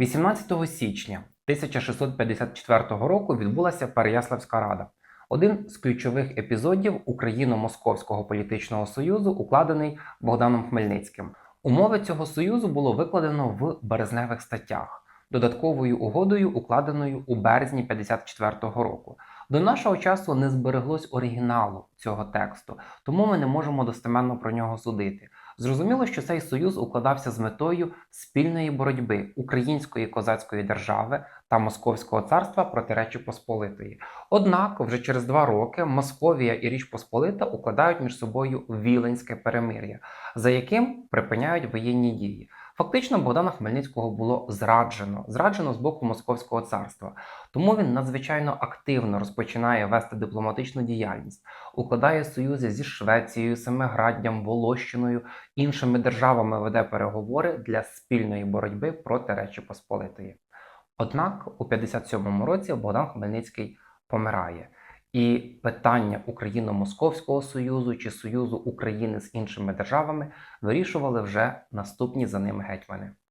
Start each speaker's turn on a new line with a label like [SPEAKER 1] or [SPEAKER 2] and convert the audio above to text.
[SPEAKER 1] 18 січня 1654 року відбулася Переяславська рада, один з ключових епізодів Україно-Московського політичного союзу, укладений Богданом Хмельницьким. Умови цього союзу було викладено в березневих статтях, додатковою угодою, укладеною у березні 54-го року. До нашого часу не збереглось оригіналу цього тексту, тому ми не можемо достеменно про нього судити. Зрозуміло, що цей союз укладався з метою спільної боротьби української козацької держави та Московського царства проти Речі Посполитої. Однак, вже через два роки Московія і Річ Посполита укладають між собою Віленське перемир'я, за яким припиняють воєнні дії. Фактично, Богдана Хмельницького було зраджено, зраджено з боку Московського царства. Тому він надзвичайно активно розпочинає вести дипломатичну діяльність, укладає союзи зі Швецією, Семиграддям, Волощиною, іншими державами веде переговори для спільної боротьби проти Речі Посполитої. Однак у 57-му році Богдан Хмельницький помирає. І питання Україно-Московського союзу чи союзу України з іншими державами вирішували вже наступні за ними гетьмани.